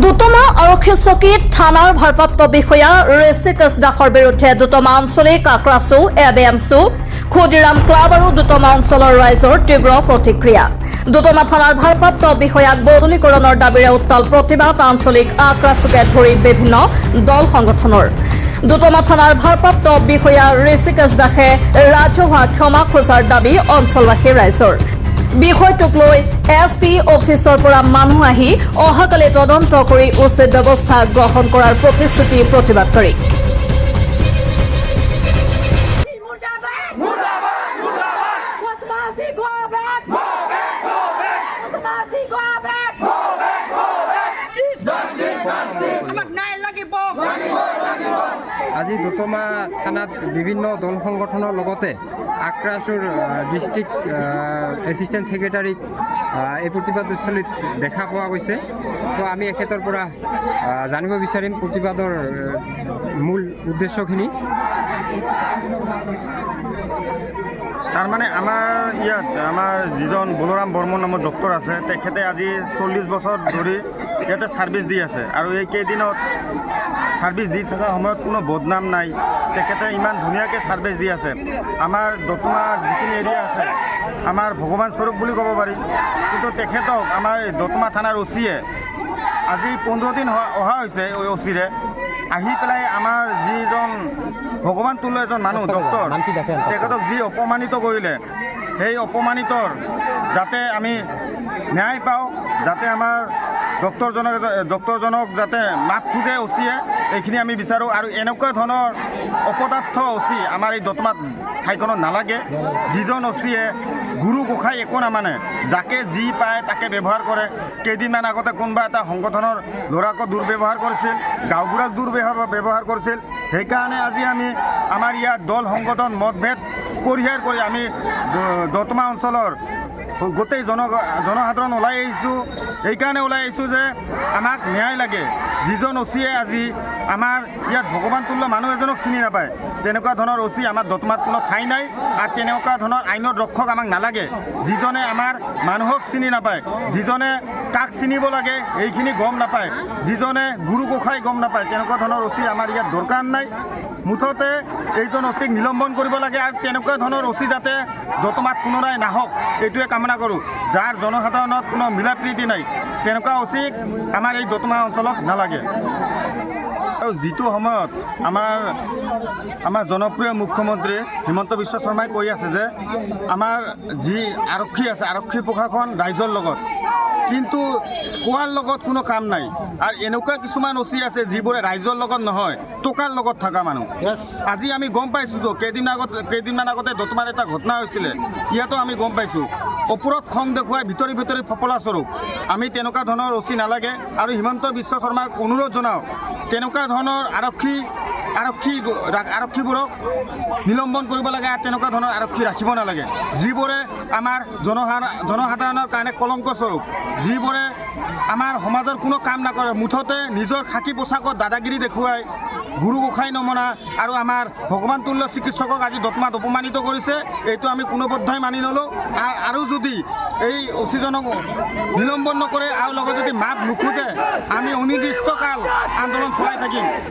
দুটমা আৰক্ষী চকীত থানাৰ ভাৰপ্ৰাপ্ত বিষয়া ঋষিকেশ দাসৰ বিৰুদ্ধে দুটমা আঞ্চলিক আক্ৰাচু এবেএমচু ক্ষুদিৰাম ক্লাব আৰু দুটমা অঞ্চলৰ ৰাইজৰ তীব্ৰ প্ৰতিক্ৰিয়া। দুটমা থানাৰ ভাৰপ্ৰাপ্ত বিষয়াক বদলীকৰণৰ দাবীৰে উত্তাল প্ৰতিবাদ আঞ্চলিক আক্ৰাচুকে ধৰি বিভিন্ন দল সংগঠনৰ। দুটমা থানাৰ ভাৰপ্ৰাপ্ত বিষয়া ঋষিকেশ দাসে ৰাজহুৱা ক্ষমা খোজাৰ দাবি অঞ্চলবাসী ৰাইজৰ। বিষয়টোক লৈ এছ পি অফিচৰ পৰা মানুহ আহি অহাকালি তদন্ত কৰি উচিত ব্যৱস্থা গ্ৰহণ কৰাৰ প্ৰতিশ্ৰুতি প্ৰতিবাদকাৰীক Go! আজি দতমা থানাত বিভিন্ন দল সংগঠনৰ লগতে আক্ৰাছুৰ ডিষ্ট্ৰিক্ট এছিষ্টেণ্ট ছেক্ৰেটাৰীক এই প্ৰতিবাদস্থলীত দেখা পোৱা গৈছে। তো আমি এখেতৰ পৰা জানিব বিচাৰিম প্ৰতিবাদৰ মূল উদ্দেশ্যখিনি। তাৰমানে আমাৰ ইয়াত, আমাৰ যিজন বলোৰাম বৰ্মন নামৰ ডক্টৰ আছে, তেখেতে আজি চল্লিছ বছৰ ধৰি ইয়াতে ছাৰ্ভিচ দি আছে আৰু এই কেইদিনত ছাৰ্ভিচ দি থকা সময়ত কোনো বদনাম নাই। তেখেতে ইমান ধুনীয়াকৈ ছাৰ্ভিচ দি আছে। আমাৰ দতমা যিখিনি এৰিয়া আছে, আমাৰ ভগৱান স্বৰূপ বুলি ক'ব পাৰি। কিন্তু তেখেতক আমাৰ দতমা থানাৰ অচিয়ে আজি পোন্ধৰ দিন অহা হৈছে অচিৰে। আহি পেলাই আমাৰ যিজন ভগৱান তুল্য এজন মানুহ ডক্টৰ তেখেতক যি অপমানিত কৰিলে সেই অপমানিতৰ যাতে আমি ন্যায় পাওঁ যাতে আমাৰ ডক্টৰজনক ডক্টৰজনক যাতে মাফ খোজে অচিয়ে, এইখিনি আমি বিচাৰোঁ। আৰু এনেকুৱা ধৰণৰ অপদাৰ্থ অচি আমাৰ এই দতমাত ঠাইখনত নালাগে। যিজন অচিয়ে গুৰু গোসাঁই একো নামানে, যাকে যি পায় তাকে ব্যৱহাৰ কৰে। কেইদিনমান আগতে কোনোবা এটা সংগঠনৰ ল'ৰাকো দুৰ্ব্যৱহাৰ কৰিছিল, গাঁওবুঢ়াক দুৰ্ব্যৱহাৰ ব্যৱহাৰ কৰিছিল। সেইকাৰণে আজি আমি আমাৰ ইয়াত দল সংগঠন মতভেদ পৰিহাৰ কৰি আমি দতমা অঞ্চলৰ গোটেই জন জনসাধাৰণ ওলাই আহিছোঁ। এইকাৰণে ওলাই আহিছোঁ যে আমাক ন্যায় লাগে। যিজন অচিয়ে আজি আমাৰ ইয়াত ভগৱান তুল্য মানুহ এজনক চিনি নাপায়। তেনেকুৱা ধৰণৰ অচি আমাৰ দতমাত কোনো ঠাই নাই আৰু তেনেকুৱা ধৰণৰ আইনত ৰক্ষক আমাক নালাগে। যিজনে আমাৰ মানুহক চিনি নাপায়, যিজনে কাক চিনিব লাগে, এইখিনি গম নাপায়। যিজনে গুৰু গোসাঁই গম নাপায়, তেনেকুৱা ধৰণৰ অচি আমাৰ ইয়াত দৰকাৰ নাই। মুঠতে এইজন অচিক নিলম্বন কৰিব লাগে আৰু তেনেকুৱা ধৰণৰ অচি যাতে দতমাত পুনৰাই নাহক, এইটোৱে কামনা কৰোঁ। যাৰ জনসাধাৰণত কোনো মিলা প্ৰীতি নাই, তেনেকুৱা অচিক আমাৰ এই দতমা অঞ্চলত নালাগে। আৰু যিটো সময়ত আমাৰ আমাৰ জনপ্ৰিয় মুখ্যমন্ত্ৰী হিমন্ত বিশ্ব শৰ্মাই কৈ আছে যে আমাৰ যি আৰক্ষী আছে আৰক্ষী প্ৰশাসন ৰাইজৰ লগত কিন্তু কোৱাৰ লগত কোনো কাম নাই। আৰু এনেকুৱা কিছুমান অচি আছে যিবোৰে ৰাইজৰ লগত নহয় টকাৰ লগত থকা মানুহ। আজি আমি গম পাইছোঁ যে কেইদিন আগত কেইদিনমান আগতে দতমাৰ এটা ঘটনা হৈছিলে ইয়াতো আমি গম পাইছোঁ। ওপৰত খং দেখুৱাই ভিতৰি ভিতৰি ফপলা স্বৰূপ। আমি তেনেকুৱা ধৰণৰ অচি নালাগে। আৰু হিমন্ত বিশ্ব শৰ্মাক অনুৰোধ জনাওঁ তেনেকুৱা ধৰণৰ আৰক্ষী আৰক্ষী আৰক্ষীবোৰক নিলম্বন কৰিব লাগে তেনেকুৱা ধৰণৰ আৰক্ষী ৰাখিব নালাগে। যিবোৰে আমাৰ জনসাধা জনসাধাৰণৰ কাৰণে কলংক স্বৰূপ যিবোৰে আমাৰ সমাজৰ কোনো কাম নকৰে, মুঠতে নিজৰ খাকী পোছাকত দাদাগিৰি দেখুৱাই, গুৰু গোসাঁই নমনা আৰু আমাৰ ভগৱান তুল্য চিকিৎসকক আজি দতমাত অপমানিত কৰিছে, এইটো আমি কোনোবদ্ধই মানি নলওঁ। আৰু যদি এই অচিজনক নিলম্বন নকৰে, আৰু লগত যদি মাপ নোখোজে, আমি অনিৰ্দিষ্টকাল আন্দোলন চলাই থাকিম।